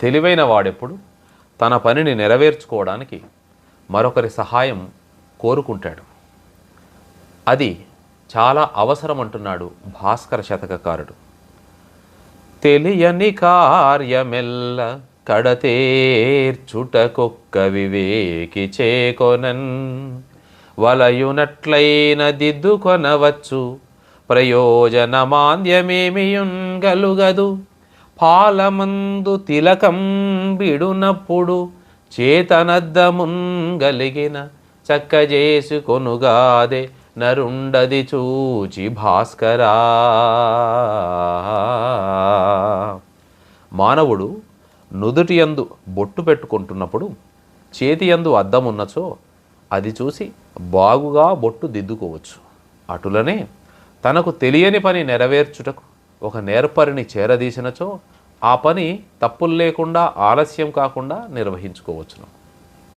తెలివైన వాడెప్పుడు తన పనిని నెరవేర్చుకోవడానికి మరొకరి సహాయం కోరుకుంటాడు. అది చాలా అవసరం అంటున్నాడు భాస్కర శతకకారుడు. తెలియని కార్యమెల్ల కడతేర్చుటకొక్క వివేకి చేకొనన్. వలయునట్లైన దిద్దుకొనవచ్చు ప్రయోజనమాంద్యమేమియున్ గలుగదు. పాలమందు తిలకం బిడునప్పుడు చేతనద్దముంగలిగిన చక్క చేసుకొనుగాదే నరుండది చూచి భాస్కరా. మానవుడు నుదుటి యందు బొట్టు పెట్టుకుంటున్నప్పుడు చేతి యందు అద్దం ఉన్నచో అది చూసి బాగుగా బొట్టు దిద్దుకోవచ్చు. అటులనే తనకు తెలియని పని నెరవేర్చుటకు ఒక నేర్పరిని చేరదీసినచో ఆ పని తప్పులు లేకుండా ఆలస్యం కాకుండా నిర్వహించుకోవచ్చును.